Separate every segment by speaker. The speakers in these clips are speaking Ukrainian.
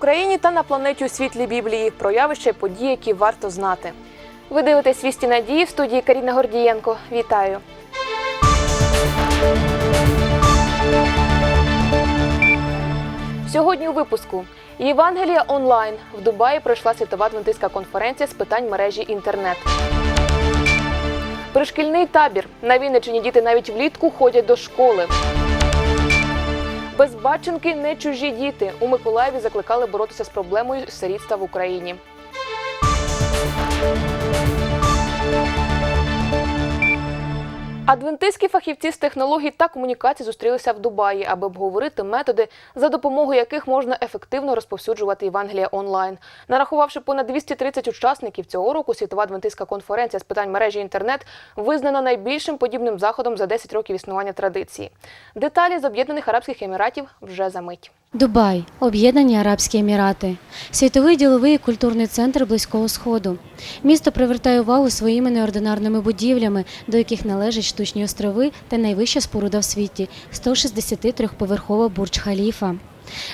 Speaker 1: Україні та на планеті у світлі Біблії, про явища і події, які варто знати. Ви дивитесь «Вісті надії в студії Каріна Гордієнко. Вітаю! Сьогодні у випуску Євангелія онлайн в Дубаї пройшла світова адвентистська конференція з питань мережі інтернет. Пришкільний табір на Вінниччині діти навіть влітку ходять до школи. Безбаченки не чужі діти. У Миколаєві закликали боротися з проблемою сирітства в Україні. Адвентистські фахівці з технологій та комунікацій зустрілися в Дубаї, аби обговорити методи, за допомогою яких можна ефективно розповсюджувати Євангелія онлайн. Нарахувавши понад 230 учасників цього року, світова адвентистська конференція з питань мережі інтернет визнана найбільшим подібним заходом за 10 років існування традиції. Деталі з Об'єднаних Арабських Еміратів вже за мить.
Speaker 2: Дубай, Об'єднані Арабські Емірати, світовий діловий і культурний центр Близького Сходу. Місто привертає увагу своїми неординарними будівлями, до яких належать штучні острови та найвища споруда в світі 163-поверхова Бурдж-Халіфа.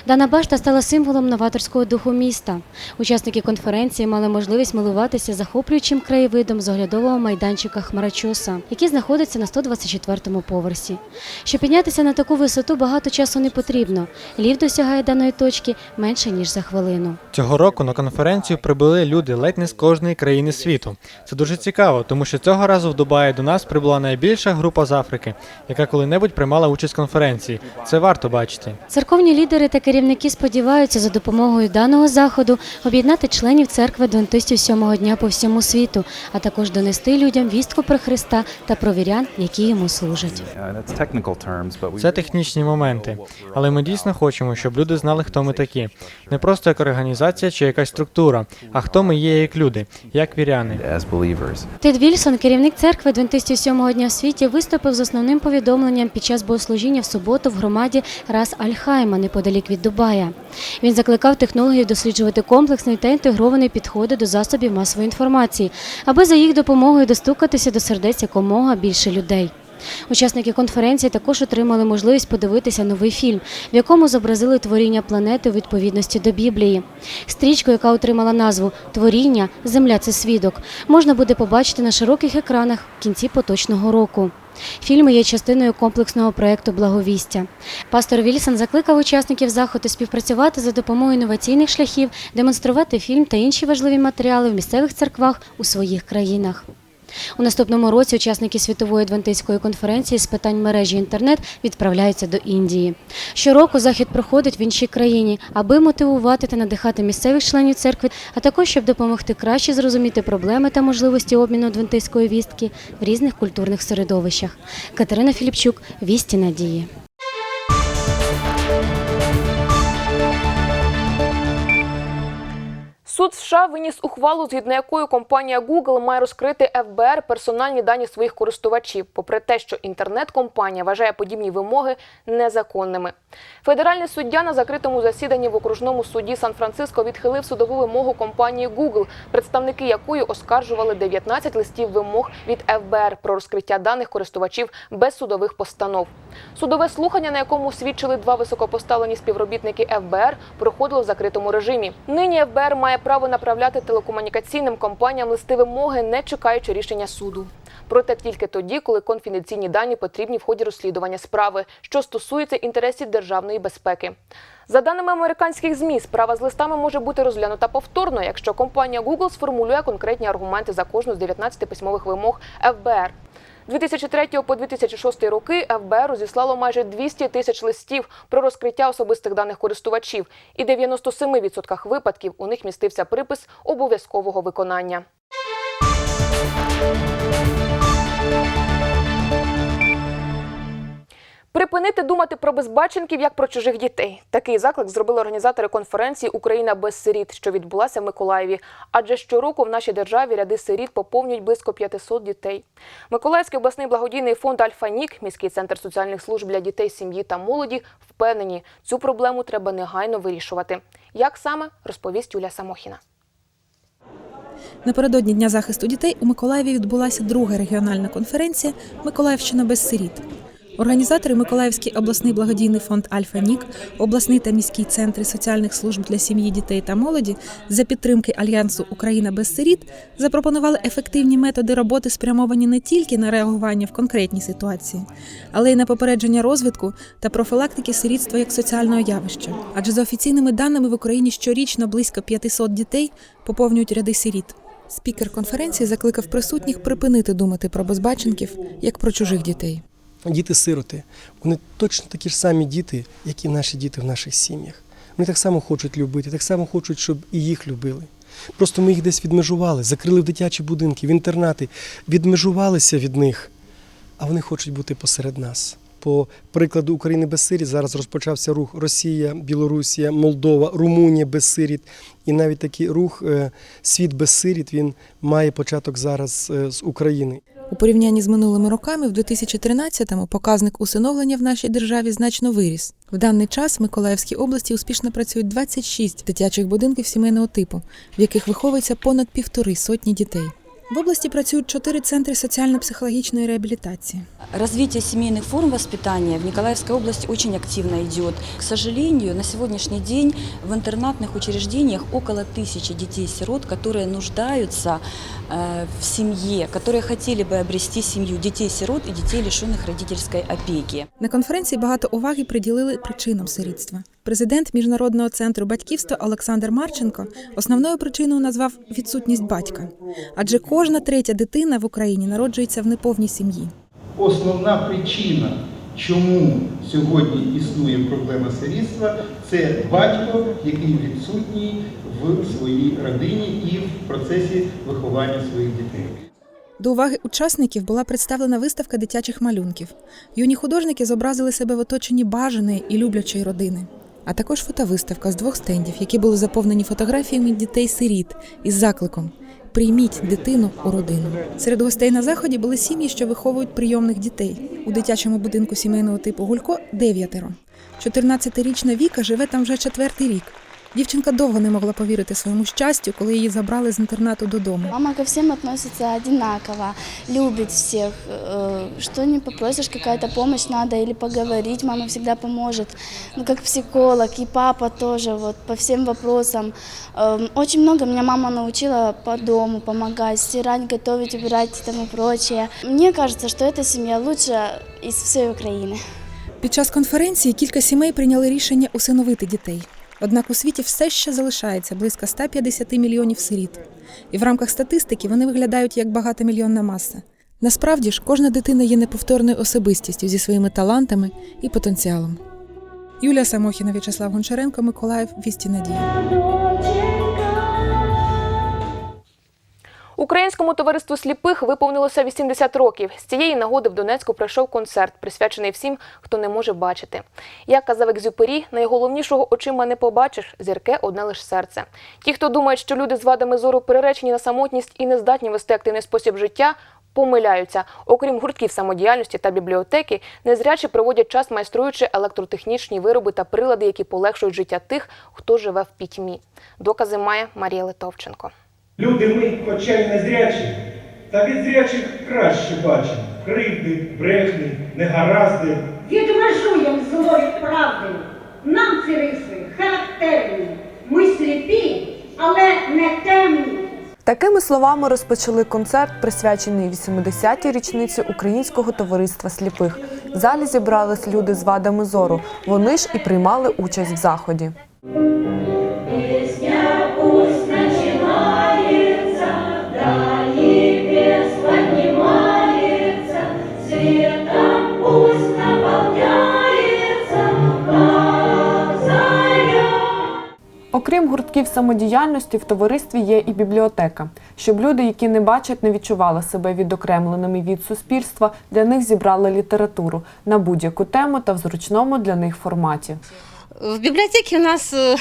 Speaker 2: Дана башта стала символом новаторського духу міста. Учасники конференції мали можливість милуватися захоплюючим краєвидом з оглядового майданчика Хмарачоса, який знаходиться на 124-му поверсі. Щоб піднятися на таку висоту, багато часу не потрібно. Ліфт досягає даної точки менше ніж за хвилину.
Speaker 3: Цього року на конференцію прибули люди ледь не з кожної країни світу. Це дуже цікаво, тому що цього разу в Дубаї до нас прибула найбільша група з Африки, яка коли-небудь приймала участь в конференції. Це варто бачити.
Speaker 2: Церковні лідери та керівники сподіваються за допомогою даного заходу об'єднати членів церкви адвентистів сьомого дня по всьому світу, а також донести людям вістку про Христа та про вірян, які йому служать.
Speaker 3: Це технічні моменти, але ми дійсно хочемо, щоб люди знали, хто ми такі. Не просто як організація чи якась структура, а хто ми є як люди, як віряни.
Speaker 2: Тед Вільсон, керівник церкви адвентистів сьомого дня в світі, виступив з основним повідомленням під час богослужіння в суботу в громаді Рас Аль-Хайма неподалік від Дубая. Він закликав технологів досліджувати комплексний та інтегрований підходи до засобів масової інформації, аби за їх допомогою достукатися до сердець якомога більше людей. Учасники конференції також отримали можливість подивитися новий фільм, в якому зобразили творіння планети у відповідності до Біблії. Стрічку, яка отримала назву Творіння Земля це свідок, можна буде побачити на широких екранах в кінці поточного року. Фільми є частиною комплексного проєкту Благовістя. Пастор Вільсон закликав учасників заходу співпрацювати за допомогою інноваційних шляхів, демонструвати фільм та інші важливі матеріали в місцевих церквах у своїх країнах. У наступному році учасники світової адвентистської конференції з питань мережі інтернет відправляються до Індії. Щороку захід проходить в іншій країні, аби мотивувати та надихати місцевих членів церкви, а також щоб допомогти краще зрозуміти проблеми та можливості обміну адвентистської вістки в різних культурних середовищах. Катерина Філіпчук, вісті надії.
Speaker 1: Суд США виніс ухвалу, згідно якою компанія Google має розкрити ФБР персональні дані своїх користувачів, попри те, що інтернет-компанія вважає подібні вимоги незаконними. Федеральний суддя на закритому засіданні в окружному суді Сан-Франциско відхилив судову вимогу компанії Google, представники якої оскаржували 19 листів вимог від ФБР про розкриття даних користувачів без судових постанов. Судове слухання, на якому свідчили два високопоставлені співробітники ФБР, проходило в закритому режимі. Нині ФБР має право направляти телекомунікаційним компаніям листи вимоги, не чекаючи рішення суду. Проте тільки тоді, коли конфіденційні дані потрібні в ході розслідування справи, що стосується інтересів державної безпеки. За даними американських змі, справа з листами може бути розглянута повторно, якщо компанія Google сформулює конкретні аргументи за кожну з 19 письмових вимог ФБР. 2003 по 2006 роки ФБР розіслало майже 200 тисяч листів про розкриття особистих даних користувачів, і 97% випадків у них містився припис обов'язкового виконання. Припинити думати про безбаченків як про чужих дітей. Такий заклик зробили організатори конференції Україна без сиріт, що відбулася в Миколаєві. Адже щороку в нашій державі ряди сиріт поповнюють близько 500 дітей. Миколаївський обласний благодійний фонд Альфанік, міський центр соціальних служб для дітей, сім'ї та молоді, впевнені, цю проблему треба негайно вирішувати. Як саме розповість Юля Самохіна.
Speaker 4: Напередодні Дня захисту дітей у Миколаєві відбулася друга регіональна конференція Миколаївщина без сиріт. Організатори Миколаївський обласний благодійний фонд Альфа Нік, обласний та міський центри соціальних служб для сім'ї, дітей та молоді за підтримки альянсу Україна без сиріт запропонували ефективні методи роботи, спрямовані не тільки на реагування в конкретній ситуації, але й на попередження розвитку та профілактики сирітства як соціального явища. Адже за офіційними даними в Україні щорічно близько 500 дітей поповнюють ряди сиріт. Спікер конференції закликав присутніх припинити думати про безбаченків як про чужих дітей.
Speaker 5: Діти-сироти, вони точно такі ж самі діти, як і наші діти в наших сім'ях. Вони так само хочуть любити, так само хочуть, щоб і їх любили. Просто ми їх десь відмежували, закрили в дитячі будинки, в інтернати, відмежувалися від них, а вони хочуть бути посеред нас. По прикладу України без сиріт зараз розпочався рух Росія, Білорусія, Молдова, Румунія без сиріт. І навіть такий рух е, Світ без сиріт він має початок зараз е, з України.
Speaker 4: У порівнянні з минулими роками, в 2013-му показник усиновлення в нашій державі значно виріс. В даний час в Миколаївській області успішно працюють 26 дитячих будинків сімейного типу, в яких виховується понад півтори сотні дітей. В області працюють чотири центри соціально-психологічної реабілітації.
Speaker 6: Развитие семейных форм воспитания в Николаевской области очень активно идет. К сожалению, на сегодняшний день в интернатных учреждениях около тысячи детей-сирот, которые нуждаются э, в семье, которые хотели бы обрести семью детей-сирот и детей, лишенных родительской опеки.
Speaker 4: На конференції багато уваги приділили причинам сирітства. Президент міжнародного центру батьківства Олександр Марченко основною причиною назвав відсутність батька, адже кожна третя дитина в Україні народжується в неповній сім'ї.
Speaker 7: Основна причина, чому сьогодні існує проблема сирітства, це батько, який відсутній в своїй родині і в процесі виховання своїх дітей.
Speaker 4: До уваги учасників була представлена виставка дитячих малюнків. Юні художники зобразили себе в оточенні бажаної і люблячої родини. А також фотовиставка з двох стендів, які були заповнені фотографіями дітей-сиріт із закликом Прийміть дитину у родину. Серед гостей на заході були сім'ї, що виховують прийомних дітей. У дитячому будинку сімейного типу Гулько дев'ятеро. 14-річна Віка живе там вже четвертий рік. Дівчинка довго не могла повірити своєму щастю, коли її забрали з інтернату додому.
Speaker 8: Мама ко всем относится одинаково, любит всех. Э, Что не попросишь, какая-то помощь надо или поговорить, мама всегда поможет. Ну, как психолог, и папа тоже, вот, по всем вопросам. Эм, Очень много меня мама научила по дому помогать, стирать, готовить, убирать и тому прочее. Мне кажется, что эта семья лучшая из всей Украины.
Speaker 4: Під час конференції кілька сімей прийняли рішення усиновити дітей. Однак у світі все ще залишається близько 150 мільйонів сиріт. І в рамках статистики вони виглядають як багатомільйонна маса. Насправді ж, кожна дитина є неповторною особистістю зі своїми талантами і потенціалом. Юлія Самохіна, В'ячеслав Гончаренко, Миколаїв, Вісті Надія.
Speaker 1: Українському товариству сліпих виповнилося 80 років. З цієї нагоди в Донецьку пройшов концерт, присвячений всім, хто не може бачити. Як казав Екзюпері, найголовнішого очима не побачиш, зірке одне лише серце. Ті, хто думають, що люди з вадами зору переречені на самотність і не здатні вести активний спосіб життя, помиляються. Окрім гуртків самодіяльності та бібліотеки, незрячі проводять час майструючи електротехнічні вироби та прилади, які полегшують життя тих, хто живе в пітьмі. Докази має Марія Литовченко.
Speaker 9: Люди ми, хоча й незрячі, та від зрячих краще бачимо. Кривди, брехні, негаразди.
Speaker 10: Відмежуєм злої правди. Нам ці риси характерні. Ми сліпі, але не темні.
Speaker 11: Такими словами розпочали концерт, присвячений 80-й річниці Українського товариства сліпих. В залі зібрались люди з вадами зору. Вони ж і приймали участь в заході. Окрім гуртків самодіяльності, в товаристві є і бібліотека, щоб люди, які не бачать, не відчували себе відокремленими від суспільства, для них зібрали літературу на будь-яку тему та в зручному для них форматі.
Speaker 12: В библиотеке у нас, э,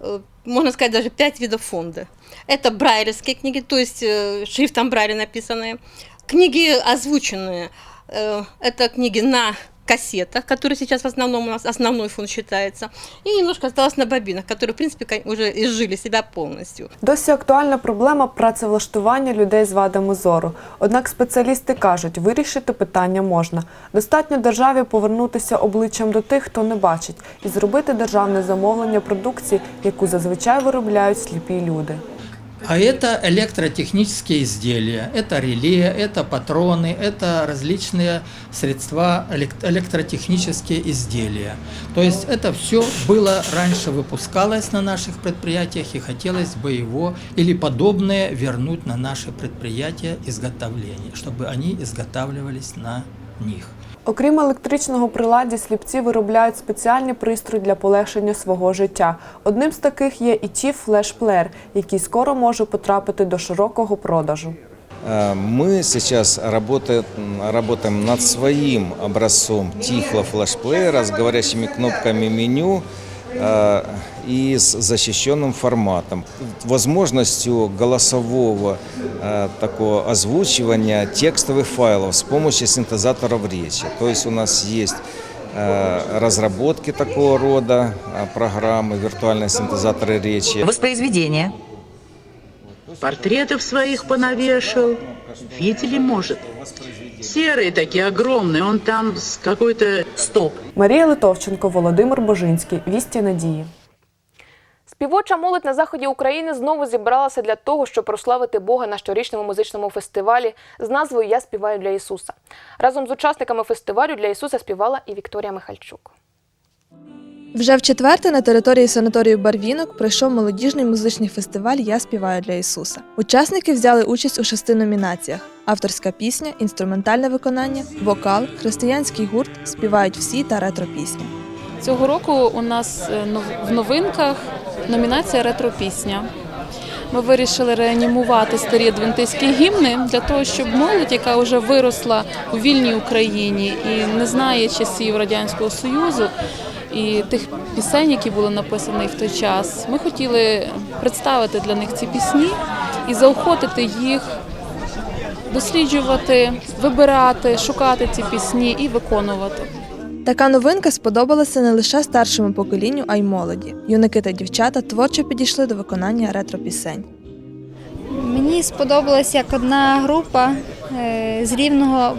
Speaker 12: э, можно сказать, даже пять видов фонда. Это брайлевские книги, то есть э, шрифтом Брайля написанные, книги озвученные, э, это книги на кассетах, которые сейчас в основном у нас основной фонд считается, и немножко осталось на бобинах, которые, в принципе, уже изжили себя полностью.
Speaker 11: Досі актуальна проблема працевлаштування людей з вадами зору. Однак спеціалісти кажуть, вирішити питання можна. Достатньо державі повернутися обличчям до тих, хто не бачить, і зробити державне замовлення продукції, яку зазвичай виробляють сліпі люди.
Speaker 13: А это электротехнические изделия, это реле, это патроны, это различные средства, элек- электротехнические изделия. То есть это все было раньше выпускалось на наших предприятиях и хотелось бы его или подобное вернуть на наши предприятия изготовления, чтобы они изготавливались на них.
Speaker 11: Окрім електричного приладдя, сліпці виробляють спеціальні пристрої для полегшення свого життя. Одним з таких є і ті флешплеєр, який скоро може потрапити до широкого продажу.
Speaker 14: Э, Мы сейчас работаем, работаем над своим образцом Тифло флешплеера с говорящими кнопками меню э, и с защищенным форматом, возможностью голосового э, такого озвучивания текстовых файлов с помощью синтезаторов речи. То есть у нас есть э, разработки такого рода э, программы, виртуальные синтезаторы речи.
Speaker 15: Воспроизведение. Портретов своих понавешал. Видели, может? Серые такие, огромные. Он там с какой-то... Стоп.
Speaker 11: Марія Литовченко, Володимир Божинський. Вісті надії.
Speaker 1: Співоча молодь на заході України знову зібралася для того, щоб прославити Бога на щорічному музичному фестивалі з назвою Я співаю для Ісуса. Разом з учасниками фестивалю для Ісуса співала і Вікторія Михальчук.
Speaker 16: Вже в четверте на території санаторію Барвінок пройшов молодіжний музичний фестиваль Я співаю для Ісуса. Учасники взяли участь у шести номінаціях: авторська пісня, інструментальне виконання, вокал, християнський гурт, співають всі та ретро-пісня.
Speaker 17: Цього року у нас е, в новинках номінація ретро-пісня. Ми вирішили реанімувати старі адвентистські гімни для того, щоб молодь, яка вже виросла у вільній Україні і не знає часів Радянського Союзу і тих пісень, які були написані в той час, ми хотіли представити для них ці пісні і заохотити їх досліджувати, вибирати, шукати ці пісні і виконувати.
Speaker 16: Така новинка сподобалася не лише старшому поколінню, а й молоді. Юнаки та дівчата творчо підійшли до виконання ретро-пісень.
Speaker 18: Мені сподобалось, як одна група з рівного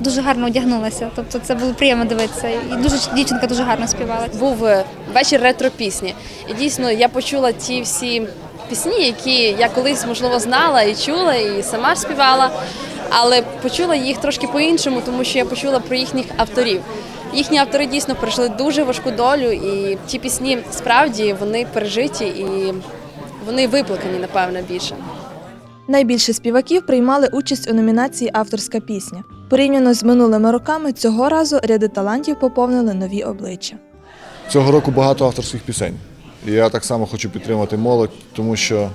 Speaker 18: дуже гарно одягнулася. Тобто це було приємно дивитися. І дуже дівчинка дуже гарно співала.
Speaker 19: був е, вечір ретро-пісні. І дійсно я почула ті всі пісні, які я колись можливо знала і чула, і сама співала, але почула їх трошки по-іншому, тому що я почула про їхніх авторів. Їхні автори дійсно пройшли дуже важку долю, і ті пісні справді вони пережиті і вони виплакані, напевно, більше.
Speaker 16: Найбільше співаків приймали участь у номінації Авторська пісня. Порівняно з минулими роками, цього разу ряди талантів поповнили нові обличчя.
Speaker 20: Цього року багато авторських пісень. Я так само хочу підтримати молодь, тому що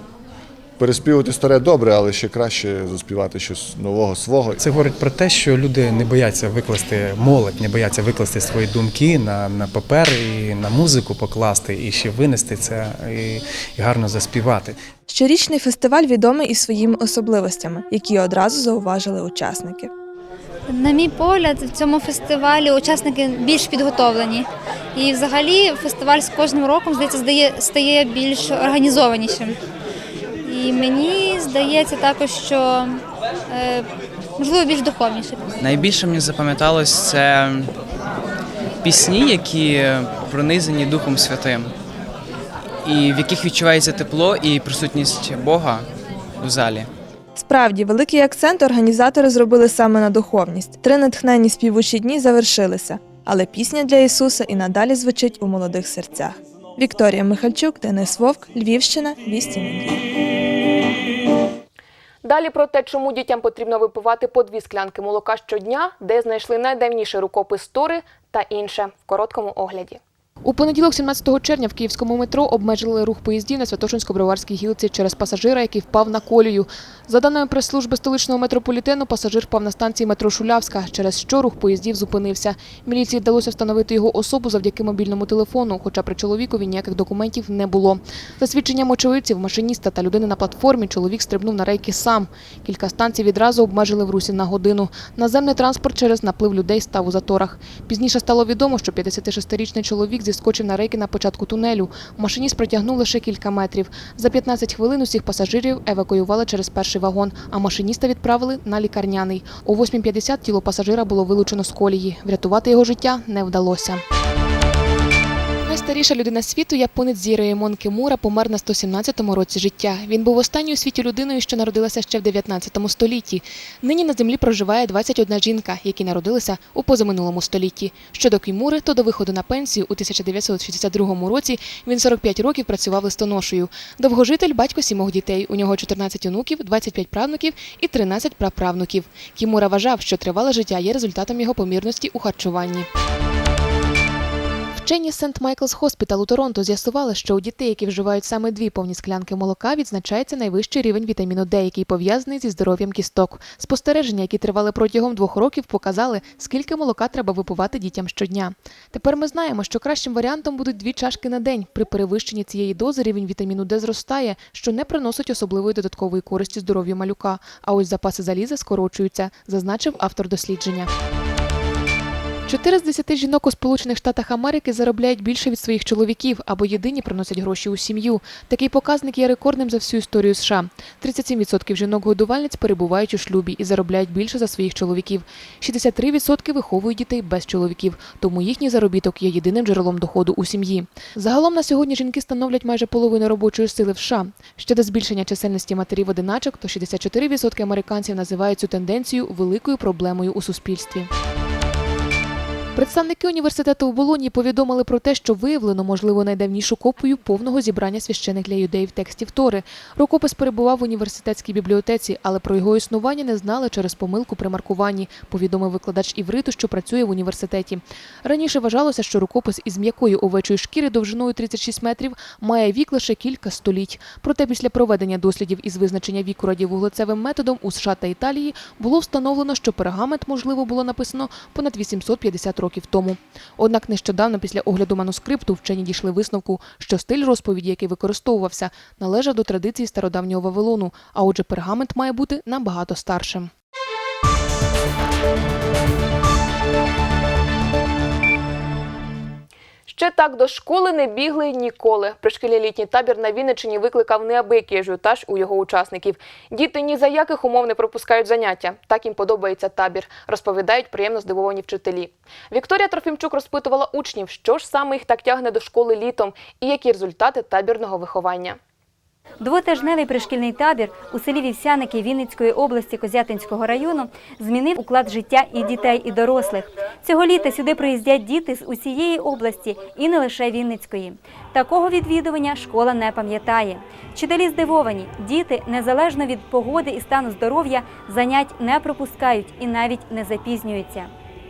Speaker 20: переспівати старе добре, але ще краще заспівати щось нового свого.
Speaker 21: Це говорить про те, що люди не бояться викласти молодь, не бояться викласти свої думки на, на папер і на музику покласти, і ще винести це і, і гарно заспівати.
Speaker 16: Щорічний фестиваль відомий і своїми особливостями, які одразу зауважили учасники.
Speaker 18: На мій погляд, в цьому фестивалі учасники більш підготовлені. І взагалі фестиваль з кожним роком здається здає, стає більш організованішим. І мені здається також, що е, можливо більш духовніше.
Speaker 22: Найбільше мені запам'яталось це пісні, які пронизані Духом Святим, і в яких відчувається тепло і присутність Бога у залі.
Speaker 16: Справді, великий акцент організатори зробили саме на духовність. Три натхненні співучі дні завершилися, але пісня для Ісуса і надалі звучить у молодих серцях. Вікторія Михальчук, Денис Вовк, Львівщина, Вісті.
Speaker 1: Далі про те, чому дітям потрібно випивати по дві склянки молока щодня, де знайшли найдавніший рукопис Тори та інше в короткому огляді. У понеділок, 17 червня, в київському метро обмежили рух поїздів на Святошинсько-Броварській гілці через пасажира, який впав на колію. За даними прес-служби столичного метрополітену, пасажир впав на станції метро Шулявська, через що рух поїздів зупинився. Міліції вдалося встановити його особу завдяки мобільному телефону, хоча при чоловікові ніяких документів не було. За свідченням очевидців, машиніста та людини на платформі, чоловік стрибнув на рейки сам. Кілька станцій відразу обмежили в русі на годину. Наземний транспорт через наплив людей став у заторах. Пізніше стало відомо, що 56-річний чоловік зіскочив на рейки на початку тунелю. Машиніст протягнув лише кілька метрів. За 15 хвилин усіх пасажирів евакуювали через перший вагон, а машиніста відправили на лікарняний. О 8.50 тіло пасажира було вилучено з колії. Врятувати його життя не вдалося. Найстаріша людина світу, японець Зіро Емон Кимура, помер на 117-му році життя. Він був останньою у світі людиною, що народилася ще в 19 столітті. Нині на землі проживає 21 жінка, які народилися у позаминулому столітті. Щодо Кімури, то до виходу на пенсію у 1962 році він 45 років працював листоношею. Довгожитель батько сімох дітей. У нього 14 онуків, 25 правнуків і 13 праправнуків. Кімура вважав, що тривале життя є результатом його помірності у харчуванні. Вчені Сент Майклс Хоспітал у Торонто з'ясували, що у дітей, які вживають саме дві повні склянки молока, відзначається найвищий рівень вітаміну Д, який пов'язаний зі здоров'ям кісток. Спостереження, які тривали протягом двох років, показали, скільки молока треба випивати дітям щодня. Тепер ми знаємо, що кращим варіантом будуть дві чашки на день. При перевищенні цієї дози рівень вітаміну Д зростає, що не приносить особливої додаткової користі здоров'ю малюка. А ось запаси заліза скорочуються, зазначив автор дослідження. Чотири з десяти жінок у Сполучених Штатах Америки заробляють більше від своїх чоловіків або єдині приносять гроші у сім'ю. Такий показник є рекордним за всю історію США. 37% жінок-годувальниць перебувають у шлюбі і заробляють більше за своїх чоловіків. 63% виховують дітей без чоловіків, тому їхній заробіток є єдиним джерелом доходу у сім'ї. Загалом на сьогодні жінки становлять майже половину робочої сили в США. Щодо збільшення чисельності матерів-одиначок, то 64% американців називають цю тенденцію великою проблемою у суспільстві. Представники університету у Болоні повідомили про те, що виявлено, можливо, найдавнішу копію повного зібрання священих для юдеїв текстів Тори. Рукопис перебував в університетській бібліотеці, але про його існування не знали через помилку при маркуванні, повідомив викладач івриту, що працює в університеті. Раніше вважалося, що рукопис із м'якої овечої шкіри довжиною 36 метрів має вік лише кілька століть. Проте після проведення дослідів із визначення віку радіовуглецевим методом у США та Італії було встановлено, що пергамент, можливо, було написано понад 850 років тому. Однак нещодавно після огляду манускрипту вчені дійшли висновку, що стиль розповіді, який використовувався, належав до традиції стародавнього Вавилону, а отже, пергамент має бути набагато старшим. Ще так до школи не бігли ніколи. Пришкільний літній табір на Вінниччині викликав неабиякий ажіотаж у його учасників. Діти ні за яких умов не пропускають заняття. Так їм подобається табір, розповідають приємно здивовані вчителі. Вікторія Трофімчук розпитувала учнів, що ж саме їх так тягне до школи літом і які результати табірного виховання.
Speaker 23: Двотижневий пришкільний табір у селі Вівсяники Вінницької області Козятинського району змінив уклад життя і дітей, і дорослих. Цього літа сюди приїздять діти з усієї області і не лише Вінницької. Такого відвідування школа не пам'ятає. Вчителі здивовані, діти, незалежно від погоди і стану здоров'я, занять не пропускають і навіть не запізнюються.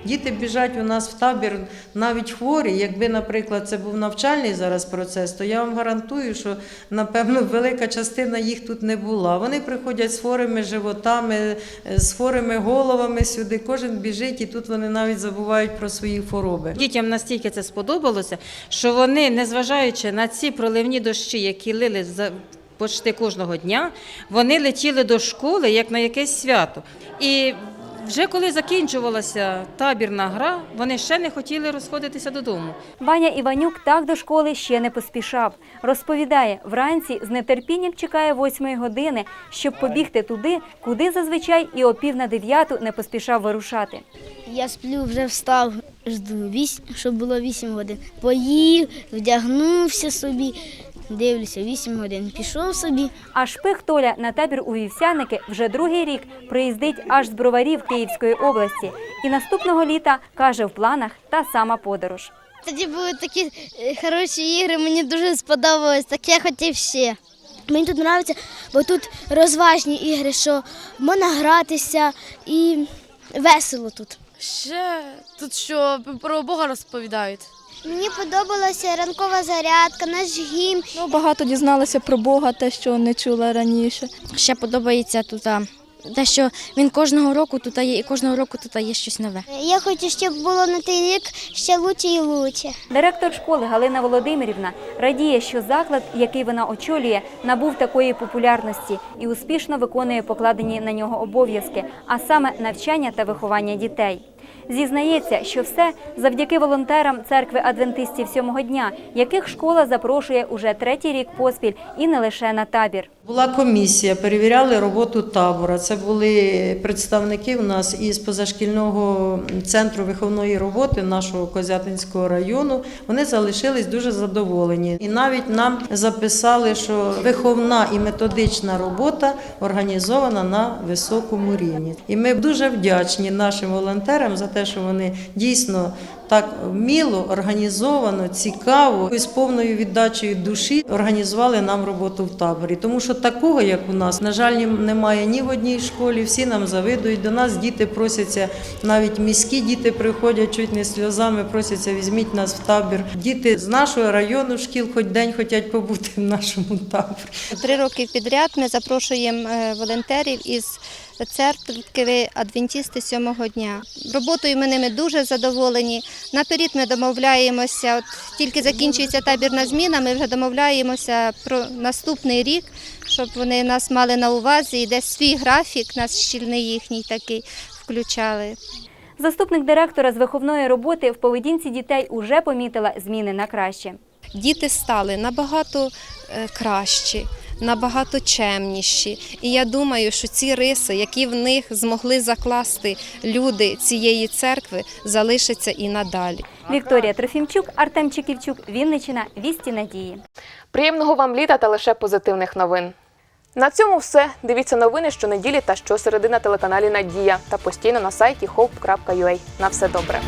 Speaker 24: Діти біжать у нас в табір навіть хворі. Якби, наприклад, це був навчальний зараз процес, то я вам гарантую, що напевно велика частина їх тут не була. Вони приходять з хворими животами, з хворими головами сюди. Кожен біжить, і тут вони навіть забувають про свої хвороби.
Speaker 25: Дітям настільки це сподобалося, що вони, незважаючи на ці проливні дощі, які лили за почти кожного дня, вони летіли до школи як на якесь свято. І вже коли закінчувалася табірна гра, вони ще не хотіли розходитися додому.
Speaker 23: Ваня Іванюк так до школи ще не поспішав. Розповідає, вранці з нетерпінням чекає восьмої години, щоб побігти туди, куди зазвичай і о пів на дев'яту не поспішав вирушати.
Speaker 26: Я сплю, вже встав, жду, щоб було 8 годин. Поїв, вдягнувся собі, дивлюся, 8 годин. Пішов собі.
Speaker 23: А шпих Толя на табір у Вівсяники вже другий рік приїздить аж з броварів Київської області. І наступного літа каже в планах та сама подорож.
Speaker 26: Тоді були такі е, хороші ігри, мені дуже сподобалось, так я хотів ще. Мені тут подобається, бо тут розважні ігри, що можна гратися і весело тут.
Speaker 27: Ще тут що про Бога розповідають.
Speaker 26: Мені подобалася ранкова зарядка, наш гімн.
Speaker 28: Ну, багато дізналася про Бога, те, що не чула раніше.
Speaker 26: Ще подобається тут те, що він кожного року тут є, і кожного року тут є щось нове. Я хочу, щоб було на той рік ще лучше і лучше.
Speaker 23: Директор школи Галина Володимирівна радіє, що заклад, який вона очолює, набув такої популярності і успішно виконує покладені на нього обов'язки, а саме навчання та виховання дітей. Зізнається, що все завдяки волонтерам церкви адвентистів сьомого дня, яких школа запрошує уже третій рік поспіль і не лише на табір.
Speaker 24: Була комісія, перевіряли роботу табора. Це були представники у нас із позашкільного центру виховної роботи нашого Козятинського району. Вони залишились дуже задоволені. І навіть нам записали, що виховна і методична робота організована на високому рівні. І ми дуже вдячні нашим волонтерам за те, що вони дійсно так вміло, організовано, цікаво і з повною віддачею душі організували нам роботу в таборі. Тому що такого, як у нас, на жаль, немає ні в одній школі. Всі нам завидують. До нас діти просяться, навіть міські діти приходять чуть не сльозами, просяться, візьміть нас в табір. Діти з нашого району шкіл хоч день хочуть побути в нашому таборі.
Speaker 29: Три роки підряд ми запрошуємо е, волонтерів із церкви Адвентісти сьомого дня. Роботою ми ними дуже задоволені. Наперед ми домовляємося, от тільки закінчується табірна зміна, ми вже домовляємося про наступний рік, щоб вони нас мали на увазі і десь свій графік, наш щільний їхній такий включали.
Speaker 23: Заступник директора з виховної роботи в поведінці дітей уже помітила зміни на краще.
Speaker 30: діти стали набагато е, кращі, набагато чемніші. І я думаю, що ці риси, які в них змогли закласти люди цієї церкви, залишаться і надалі.
Speaker 23: Вікторія Трофімчук, Артем Чеківчук, Вінничина, Вісті Надії.
Speaker 1: Приємного вам літа та лише позитивних новин. На цьому все. Дивіться новини щонеділі та щосереди на телеканалі Надія та постійно на сайті hope.ua. На все добре.